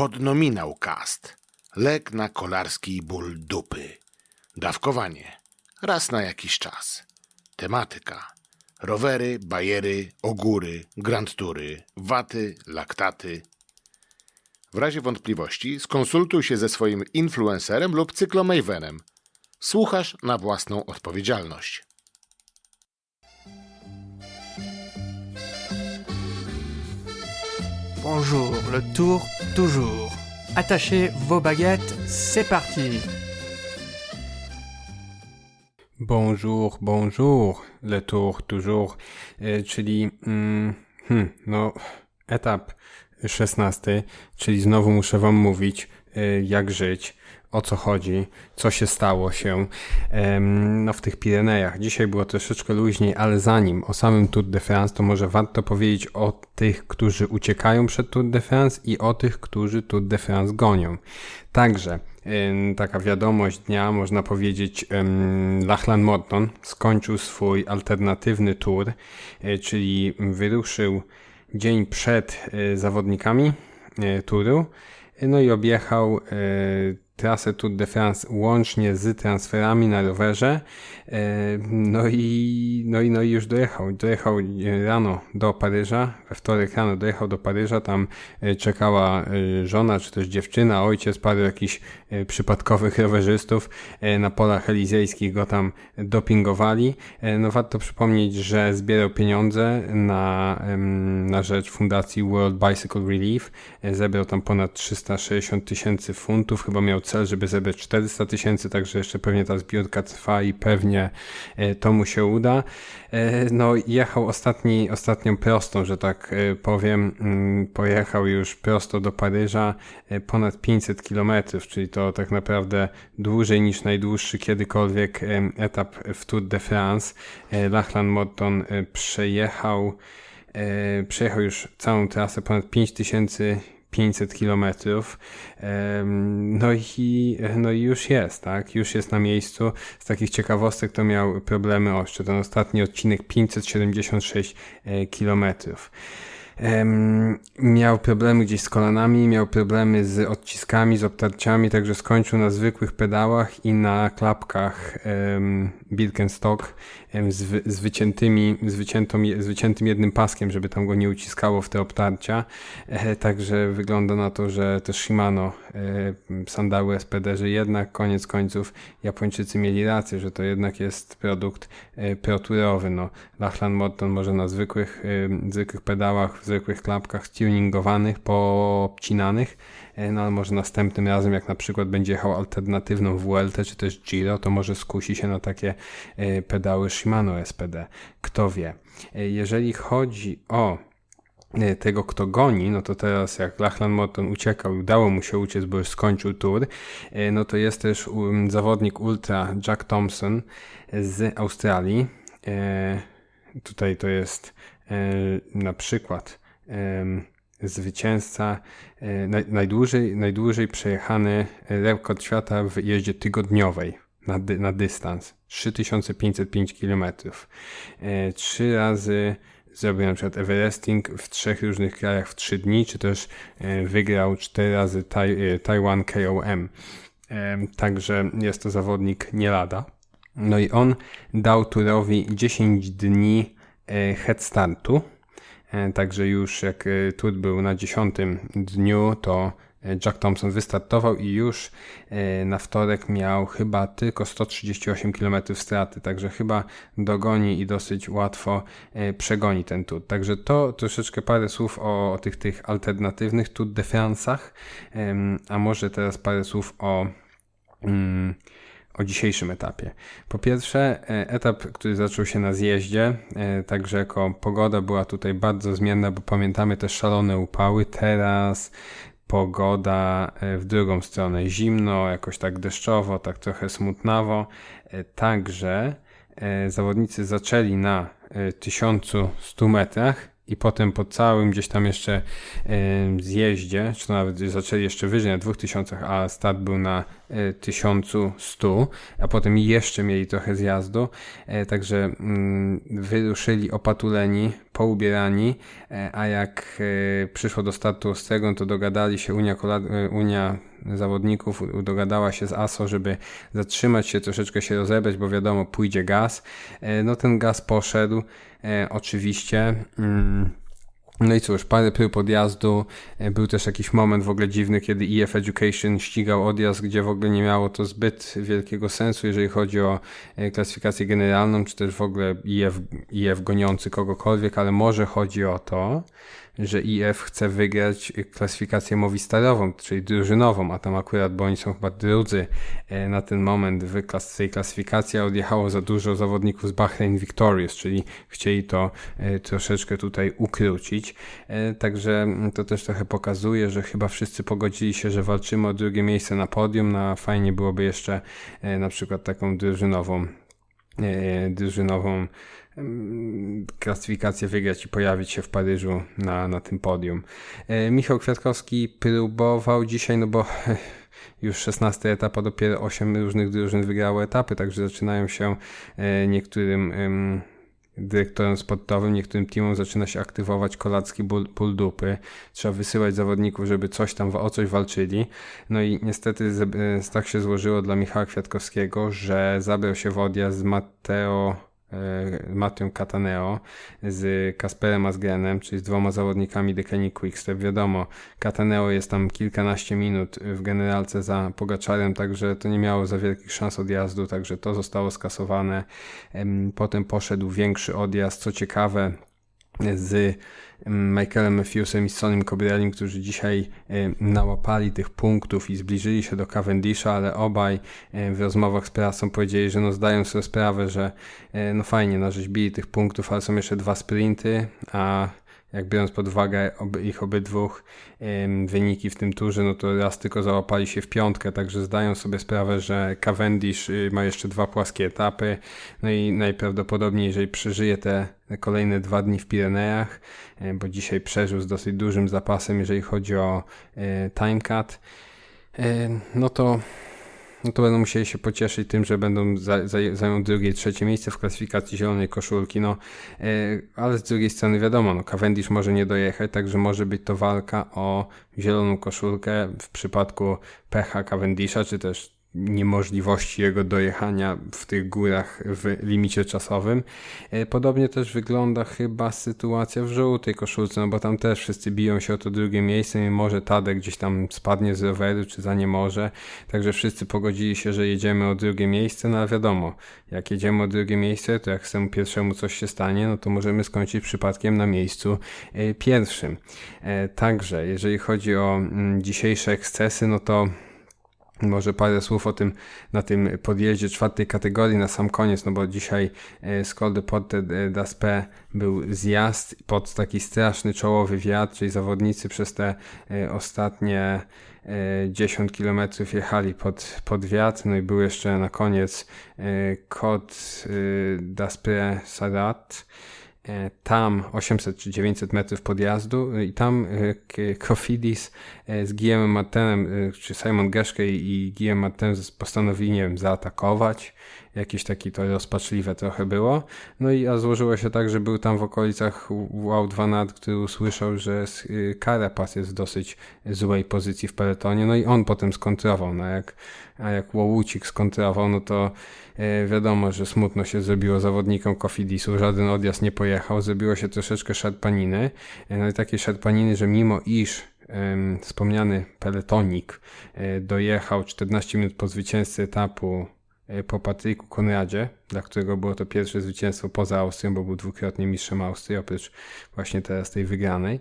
Podnominał cast. Lek na kolarski ból dupy. Dawkowanie. Raz na jakiś czas. Tematyka. Rowery, bajery, ogóry, grand tury, waty, laktaty. W razie wątpliwości skonsultuj się ze swoim influencerem lub cyklomejwenem. Słuchasz na własną odpowiedzialność. Bonjour, le tour toujours. Attachez vos baguettes, c'est parti. Bonjour, bonjour, le tour toujours, e, czyli mm, hmm, no, etap 16, czyli znowu muszę wam mówić, e, jak żyć, o co chodzi, co się stało się no, w tych Pirenejach. Dzisiaj było troszeczkę luźniej, ale zanim o samym Tour de France, to może warto powiedzieć o tych, którzy uciekają przed Tour de France i o tych, którzy Tour de France gonią. Także taka wiadomość dnia, można powiedzieć, Lachlan Morton skończył swój alternatywny tour, e, czyli wyruszył dzień przed e, zawodnikami e, turu, no i objechał trasę Tour de France łącznie z transferami na rowerze. E, No i, no i, no i już dojechał. Dojechał e, rano do Paryża, we wtorek rano dojechał do Paryża, tam e, czekała żona czy też dziewczyna, ojciec, paru jakichś przypadkowych rowerzystów na polach elizejskich go tam dopingowali. No warto przypomnieć, że zbierał pieniądze na, na rzecz fundacji World Bicycle Relief. Zebrał tam ponad 360 tysięcy funtów, chyba miał cel, żeby zebrać 400 tysięcy, także jeszcze pewnie ta zbiórka trwa i pewnie e, to mu się uda. E, No jechał ostatni, ostatnią prostą, że tak e, powiem, Mm, pojechał już prosto do Paryża ponad 500 kilometrów, czyli to tak naprawdę dłużej niż najdłuższy kiedykolwiek etap w Tour de France. Lachlan Morton przejechał przejechał już całą trasę, ponad 5500 kilometrów. No i, no i już jest, tak? Już jest na miejscu. Z takich ciekawostek to miał problemy ostrze. Ten ostatni odcinek 576 e, kilometrów. Miał problemy gdzieś z kolanami, miał problemy z odciskami, z obtarciami, także skończył na zwykłych pedałach i na klapkach Birkenstock z, z, wyciętymi, z, wyciętą, z wyciętym jednym paskiem, żeby tam go nie uciskało w te obtarcia. E, także wygląda na to, że te Shimano e, sandały SPD, że jednak koniec końców Japończycy mieli rację, że to jednak jest produkt e, proturowy. No, Lachlan Morton może na zwykłych, zwykłych pedałach, w zwykłych klapkach tuningowanych, poobcinanych, no ale może następnym razem, jak na przykład będzie jechał alternatywną WLT czy też Giro, to może skusi się na takie e, pedały Shimano SPD. Kto wie. E, Jeżeli chodzi o e, tego, kto goni, no to teraz jak Lachlan Morton uciekał i udało mu się uciec, bo już skończył tour, e, no to jest też um, zawodnik ultra Jack Thompson z Australii. E, Tutaj to jest e, na przykład zwycięzca e, naj, najdłużej, najdłużej przejechany rekord świata w jeździe tygodniowej na, na dystans 3505 km. E, trzy razy zrobił na przykład Everesting w trzech różnych krajach w trzy dni, czy też e, wygrał cztery razy e, Taiwan KOM. E, Także jest to zawodnik nie lada. No i on dał turowi 10 dni e, head startu. E, Także już jak e, tur był na 10 dniu, to e, Jack Thompson wystartował i już na wtorek miał chyba tylko 138 km straty, także chyba dogoni i dosyć łatwo przegoni ten tur. Także to troszeczkę parę słów o, o tych, tych alternatywnych Tour de France'ach, a może teraz parę słów o mm, o dzisiejszym etapie. Po pierwsze, e, etap, który zaczął się na zjeździe, e, także jako pogoda była tutaj bardzo zmienna, bo pamiętamy te szalone upały. Teraz pogoda e, w drugą stronę zimno, jakoś tak deszczowo, tak trochę smutnawo. Także zawodnicy zaczęli na e, 1100 metrach i potem po całym gdzieś tam jeszcze e, zjeździe, czy nawet zaczęli jeszcze wyżej na 2000, a start był na e, 1100, a potem jeszcze mieli trochę zjazdu, e, także mm, wyruszyli opatuleni po poubierani, e, a jak e, przyszło do startu ostrego, to dogadali się Unia, e, Unia zawodników dogadała się z ASO, żeby zatrzymać się, troszeczkę się rozebrać, bo wiadomo, pójdzie gaz. E, No ten gaz poszedł, e, oczywiście. Mm. No i cóż, parę prób odjazdu. E, Był też jakiś moment w ogóle dziwny, kiedy EF Education ścigał odjazd, gdzie w ogóle nie miało to zbyt wielkiego sensu, jeżeli chodzi o e, klasyfikację generalną, czy też w ogóle EF, EF goniący kogokolwiek, ale może chodzi o to, że EF chce wygrać klasyfikację Movistarową, czyli drużynową, a tam akurat, bo oni są chyba drudzy e, na ten moment w klas- tej klasyfikacji, a odjechało za dużo zawodników z Bahrain Victorious, czyli chcieli to e, troszeczkę tutaj ukrócić. E, Także mm, to też trochę pokazuje, że chyba wszyscy pogodzili się, że walczymy o drugie miejsce na podium, no a fajnie byłoby jeszcze na przykład taką drużynową drużynową em, klasyfikację wygrać i pojawić się w Paryżu na, na tym podium. E, Michał Kwiatkowski próbował dzisiaj, no bo już 16 etap, a dopiero 8 różnych drużyn wygrało etapy, także zaczynają się e, niektórym dyrektorem sportowym, niektórym teamom zaczyna się aktywować kolacki ból, ból dupy. Trzeba wysyłać zawodników, żeby coś tam o coś walczyli. No i niestety e, tak się złożyło dla Michała Kwiatkowskiego, że zabrał się w odjazd z E, Mattią Cataneo z Kasperem Asgrenem, czyli z dwoma zawodnikami Decani Quickstep. Wiadomo, Cataneo jest tam kilkanaście minut w generalce za Pogaczarem, także to nie miało za wielkich szans odjazdu, także to zostało skasowane. Em, Potem poszedł większy odjazd, co ciekawe, z em, Michaelem Matthewsem i Sonim Cobrellim, którzy dzisiaj nałapali tych punktów i zbliżyli się do Cavendisha, ale obaj w rozmowach z prasą powiedzieli, że no zdają sobie sprawę, że e, no fajnie narzeźbili tych punktów, ale są jeszcze dwa sprinty, a jak biorąc pod uwagę ich obydwóch em, wyniki w tym turze, no to raz tylko załapali się w piątkę, także zdają sobie sprawę, że Cavendish y, ma jeszcze dwa płaskie etapy, no i najprawdopodobniej, jeżeli przeżyje te kolejne dwa dni w Pirenejach, e, bo dzisiaj przeżył z dosyć dużym zapasem, jeżeli chodzi o timecut, e, no to no to będą musieli się pocieszyć tym, że będą za, drugie i trzecie miejsce w klasyfikacji zielonej koszulki, no e, ale z drugiej strony wiadomo, no Cavendish może nie dojechać, także może być to walka o zieloną koszulkę w przypadku pecha Cavendisha, czy też niemożliwości jego dojechania w tych górach w limicie czasowym. E, Podobnie też wygląda chyba sytuacja w żółtej koszulce, no bo tam też wszyscy biją się o to drugie miejsce i może Tadek gdzieś tam spadnie z roweru, czy za nie może. Także wszyscy pogodzili się, że jedziemy o drugie miejsce, no ale wiadomo, jak jedziemy o drugie miejsce, to jak temu pierwszemu coś się stanie, no to możemy skończyć przypadkiem na miejscu e, pierwszym. E, Także, jeżeli chodzi o mm, dzisiejsze ekscesy, no to może parę słów o tym na tym podjeździe czwartej kategorii na sam koniec, no bo dzisiaj e, z Col de Porte d'Aspet był zjazd pod taki straszny czołowy wiatr, czyli zawodnicy przez te e, ostatnie e, 10 km jechali pod, pod wiatr, no i był jeszcze na koniec e, Côte e, d'Aspet Sarat, E, tam 800 czy 900 metrów podjazdu i tam e, Kofidis e, z Guillaume Martinem, e, czy Simon Geschke i Guillaume Martin postanowili, nie wiem, zaatakować. Jakieś takie to rozpaczliwe trochę było. No i a złożyło się tak, że był tam w okolicach Wout van Aert, który usłyszał, że y, Carapaz jest w dosyć złej pozycji w peletonie, no i on potem skontrował, no jak, a jak Łowucik skontrował, no to e, wiadomo, że smutno się zrobiło zawodnikom Kofidisu, żaden odjazd nie pojechał, zrobiło się troszeczkę szarpaniny, e, no i takiej szarpaniny, że mimo iż wspomniany peletonik e, dojechał 14 minut po zwycięzcy etapu po Patryku Konradzie, dla którego było to pierwsze zwycięstwo poza Austrią, bo był dwukrotnie mistrzem Austrii, oprócz właśnie teraz tej wygranej e,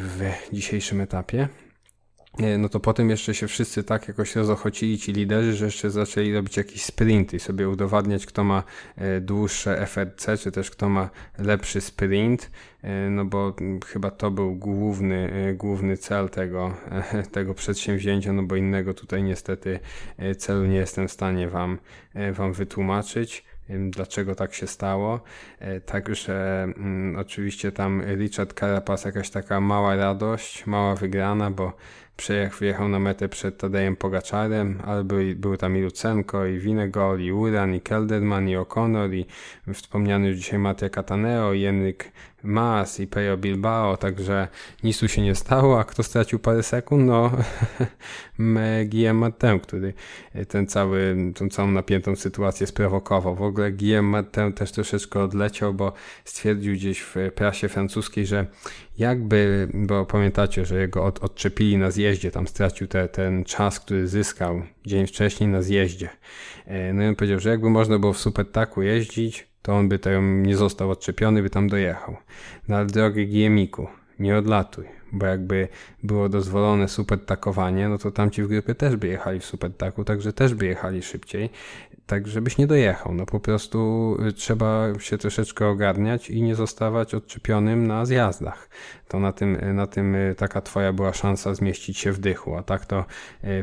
w dzisiejszym etapie. E, No to potem jeszcze się wszyscy tak jakoś rozochocili ci liderzy, że jeszcze zaczęli robić jakieś sprinty i sobie udowadniać, kto ma e, dłuższe FRC, czy też kto ma lepszy sprint, e, no bo chyba to był główny, główny cel tego, tego przedsięwzięcia, no bo innego tutaj niestety celu nie jestem w stanie wam, wam wytłumaczyć dlaczego tak się stało. Także oczywiście tam Richard Carapaz jakaś taka mała radość, mała wygrana, bo przejechał, na metę przed Tadejem Pogaczarem, ale był, był tam i Lucenko, i Winegol, i Uran, i Kelderman, i O'Connor, i wspomniany już dzisiaj Mattia Cataneo, i Mas, i Pejo Bilbao, także nic tu się nie stało, a kto stracił parę sekund? No, Guillaume Martin, który ten cały, tą całą napiętą sytuację sprowokował. W ogóle Guillaume Martin też troszeczkę odleciał, bo stwierdził gdzieś w prasie francuskiej, że jakby, bo pamiętacie, że jego od, odczepili na zjeździe, tam stracił te, ten czas, który zyskał dzień wcześniej na zjeździe. No i on powiedział, że jakby można było w supertaku jeździć, to on by tam nie został odczepiony, by tam dojechał. No ale drogi Giemiku, nie odlatuj, bo jakby było dozwolone supertakowanie, no to tamci w grupie też by jechali w supertaku, także też by jechali szybciej, tak żebyś nie dojechał. No po prostu y, trzeba się troszeczkę ogarniać i nie zostawać odczepionym na zjazdach. To na tym, y, na tym y, taka twoja była szansa zmieścić się w dychu, a tak to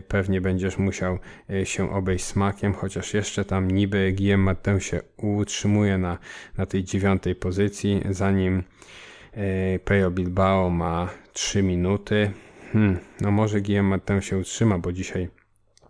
pewnie będziesz musiał się obejść smakiem, chociaż jeszcze tam niby Guillaume Martin się utrzymuje na, na tej dziewiątej pozycji, zanim Pejo Bilbao ma 3 minuty. Hmm, no może Guillaume Martin się utrzyma, bo dzisiaj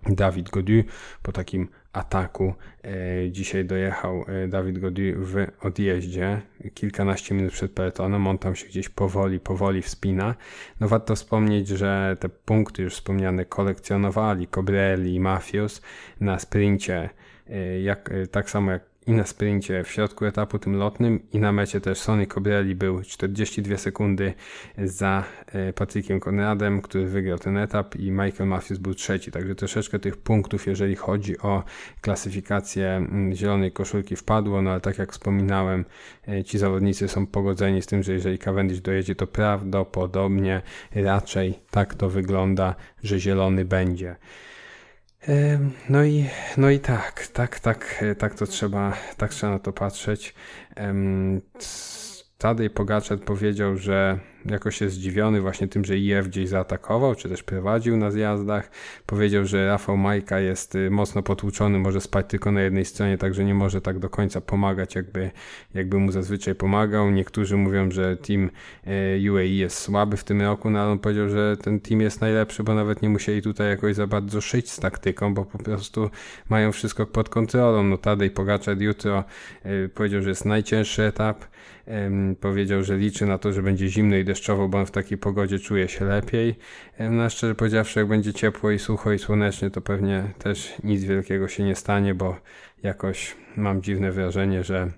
Dawid Godu po takim ataku. E, dzisiaj dojechał e, Dawid Godu w odjeździe, kilkanaście minut przed peletonem. On tam się gdzieś powoli, powoli wspina. No warto wspomnieć, że te punkty już wspomniane kolekcjonowali Cobrelli i Mafius na sprincie, e, jak, tak samo jak i na sprincie w środku etapu tym lotnym i na mecie też Sonny Cobrelli był 42 sekundy za e, Patrykiem Konradem, który wygrał ten etap i Michael Matthews był trzeci, także troszeczkę tych punktów, jeżeli chodzi o klasyfikację mm, zielonej koszulki wpadło, no ale tak jak wspominałem, e, ci zawodnicy są pogodzeni z tym, że jeżeli Cavendish dojedzie, to prawdopodobnie raczej tak to wygląda, że zielony będzie. No i, no i tak, tak, tak, tak to trzeba, tak trzeba na to patrzeć. Tadej Pogaczar powiedział, że jakoś jest zdziwiony właśnie tym, że IF gdzieś zaatakował, czy też prowadził na zjazdach. Powiedział, że Rafał Majka jest y, mocno potłuczony, może spać tylko na jednej stronie, także nie może tak do końca pomagać, jakby, jakby mu zazwyczaj pomagał. Niektórzy mówią, że team y, UAE jest słaby w tym roku, no ale on powiedział, że ten team jest najlepszy, bo nawet nie musieli tutaj jakoś za bardzo szyć z taktyką, bo po prostu mają wszystko pod kontrolą. No Tadej Pogaczar jutro y, powiedział, że jest najcięższy etap. Powiedział, że liczy na to, że będzie zimno i deszczowo, bo on w takiej pogodzie czuje się lepiej. No szczerze powiedziawszy, jak będzie ciepło i sucho i słonecznie, to pewnie też nic wielkiego się nie stanie, bo jakoś mam dziwne wrażenie, że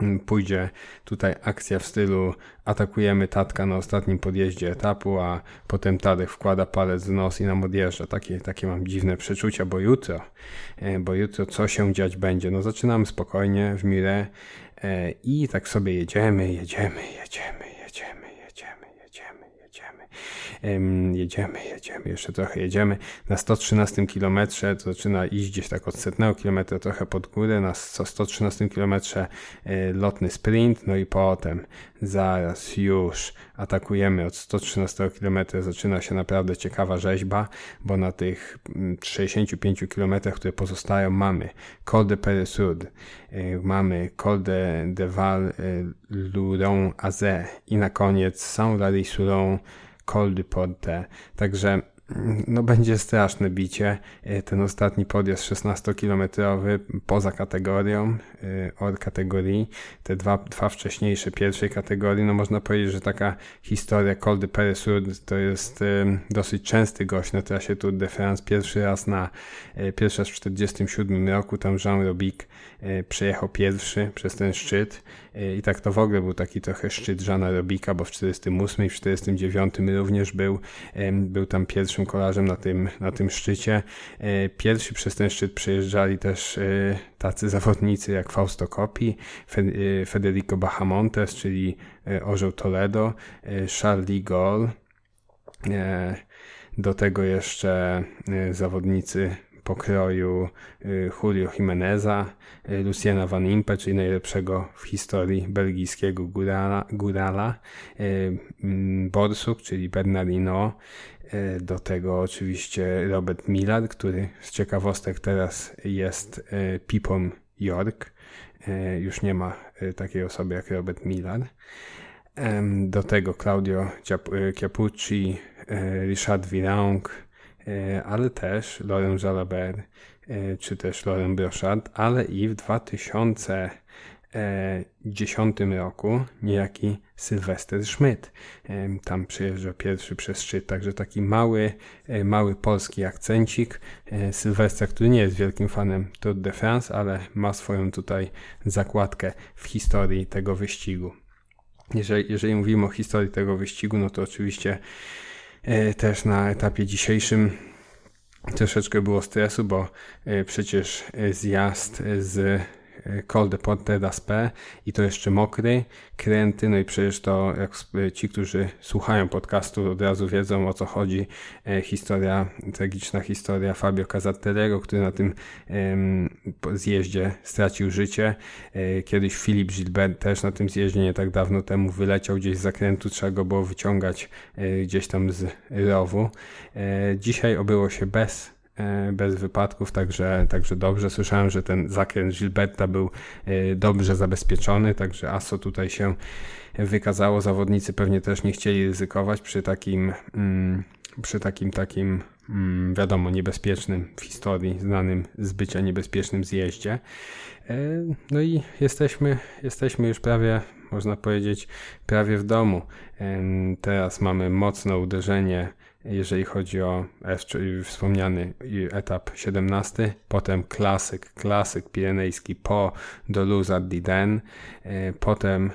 mm, pójdzie tutaj akcja w stylu atakujemy Tatka na ostatnim podjeździe etapu, a potem Tadek wkłada palec w nos i nam odjeżdża. Takie, takie mam dziwne przeczucia, bo jutro, e, bo jutro co się dziać będzie? No zaczynamy spokojnie w Mire e, i tak sobie jedziemy, jedziemy, jedziemy, jedziemy, jedziemy, jedziemy. Jedziemy, jeszcze trochę jedziemy. Na 113 km zaczyna iść gdzieś tak od setnego kilometra trochę pod górę. Na 113 km e, lotny sprint, no i potem zaraz już atakujemy od 113 km. Zaczyna się naprawdę ciekawa rzeźba, bo na tych 65 mm, km, które pozostają, mamy Col de Peresud, e, mamy Col de, de Val e, Luron Azé i na koniec Saint-Lary-Souron Col du Porte. Także no będzie straszne bicie. E, ten ostatni podjazd 16-kilometrowy poza kategorią, e, od kategorii, te dwa, dwa wcześniejsze pierwszej kategorii, no można powiedzieć, że taka historia Col de Peresur to jest e, dosyć częsty gość na trasie Tour de France. Pierwszy raz na, pierwszy raz w 47 roku tam Jean Robic przejechał pierwszy przez ten szczyt i tak to w ogóle był taki trochę szczyt Jeana Robika, bo w 48 i w 49 również był, był tam pierwszy pierwszym kolarzem na tym, na tym szczycie. E, pierwsi przez ten szczyt przejeżdżali też e, tacy zawodnicy jak Fausto Coppi, e, Federico Bahamontes, czyli orzeł Toledo, Charlie Gaulle. Do tego jeszcze zawodnicy pokroju y, Julio Jimeneza, y, Luciana Van Impe, czyli najlepszego w historii belgijskiego górala, górala y, mm, Borsuk, czyli Bernardino, do tego oczywiście Robert Millard, który z ciekawostek teraz jest Pipą York. Już nie ma takiej osoby jak Robert Millard. Do tego Claudio Chiapucci, Richard e, ale też Laurent Jalabert, e, czy też Laurent Brochard, ale i w 2010 roku niejaki Sylwester Schmidt. Tam przyjeżdża pierwszy przez szczyt, także taki mały, e, mały polski akcencik. E, Sylwester, który nie jest wielkim fanem Tour de France, ale ma swoją tutaj zakładkę w historii tego wyścigu. Jeżeli, jeżeli mówimy o historii tego wyścigu, no to oczywiście e, też na etapie dzisiejszym troszeczkę było stresu, bo e, przecież e, zjazd z e, Col de Porte d'Aspet i to jeszcze mokry, kręty, no i przecież to jak ci, którzy słuchają podcastu od razu wiedzą o co chodzi. E, historia, tragiczna historia Fabio Casatellero, który na tym zjeździe stracił życie. E, kiedyś Filip Gilbert też na tym zjeździe nie tak dawno temu wyleciał gdzieś z zakrętu, trzeba go było wyciągać e, gdzieś tam z rowu. E, dzisiaj obyło się bez e, bez wypadków, także, także dobrze. Słyszałem, że ten zakręt Gilberta był e, dobrze zabezpieczony, także ASO tutaj się wykazało. Zawodnicy pewnie też nie chcieli ryzykować przy takim, mm, przy takim, takim mm, wiadomo, niebezpiecznym w historii, znanym z bycia niebezpiecznym zjeździe. E, No i jesteśmy, jesteśmy już prawie, można powiedzieć, prawie w domu. Teraz mamy mocne uderzenie jeżeli chodzi o F, czyli wspomniany etap 17, potem klasyk, klasyk pirenejski po do Luza Diden, e, potem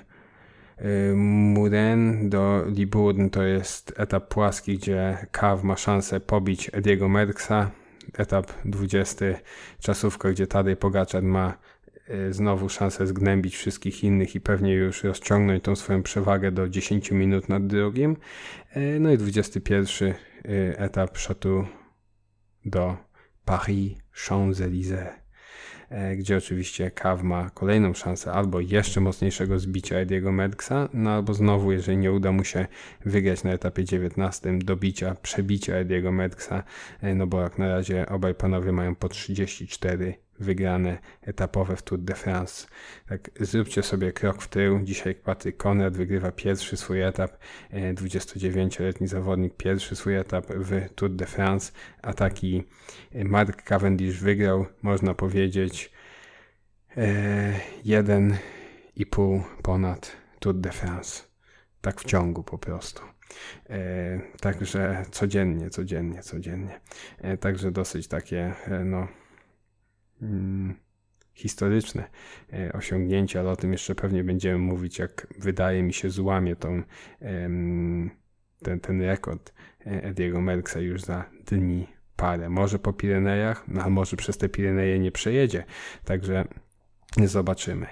e, Muren do Libourne to jest etap płaski, gdzie Kaw ma szansę pobić Ediego Merckxa, etap 20 czasówka, gdzie Tadej Pogaczar ma znowu szansę zgnębić wszystkich innych i pewnie już rozciągnąć tą swoją przewagę do 10 minut nad drugim. E, No i 21 e, etap Château do Paris Champs-Élysées, gdzie oczywiście Kaw ma kolejną szansę albo jeszcze mocniejszego zbicia Ediego Merckxa, no albo znowu, jeżeli nie uda mu się wygrać na etapie 19, dobicia, przebicia Ediego Merckxa, e, no bo jak na razie obaj panowie mają po 34 wygrane etapowe w Tour de France. Tak, zróbcie sobie krok w tył. Dzisiaj Patryk Konrad wygrywa pierwszy swój etap. e, 29-letni zawodnik pierwszy swój etap w Tour de France, a taki e, Mark Cavendish wygrał, można powiedzieć, e, jeden i pół ponad Tour de France. Tak w ciągu po prostu. E, także codziennie, codziennie, codziennie. E, także dosyć takie, e, no, historyczne e, osiągnięcia, ale o tym jeszcze pewnie będziemy mówić, jak wydaje mi się złamie tą, ten, ten rekord e, Ediego Merckxa już za dni parę. Może po Pirenejach, no, a może przez te Pireneje nie przejedzie. Także zobaczymy.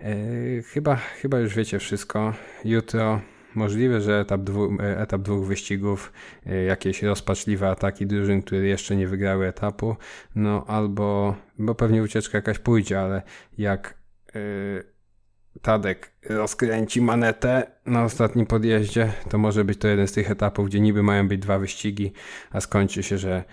E, chyba, chyba już wiecie wszystko. Jutro możliwe, że etap, dwu, etap dwóch wyścigów, e, jakieś rozpaczliwe ataki drużyn, które jeszcze nie wygrały etapu, no albo, bo pewnie ucieczka jakaś pójdzie, ale jak e, Tadek rozkręci manetę na ostatnim podjeździe, to może być to jeden z tych etapów, gdzie niby mają być dwa wyścigi, a skończy się, że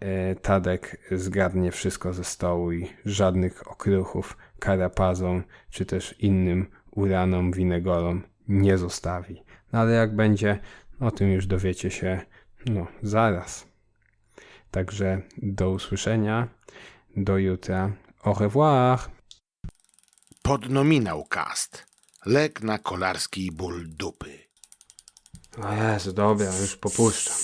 e, Tadek zgadnie wszystko ze stołu i żadnych okruchów karapazom, czy też innym uranom, winegolom nie zostawi. No ale jak będzie, o tym już dowiecie się, no, zaraz. Także do usłyszenia, do jutra. Au revoir! Podnominał cast. Lek na kolarski ból dupy. O Jezu, dobra, już popuszczam.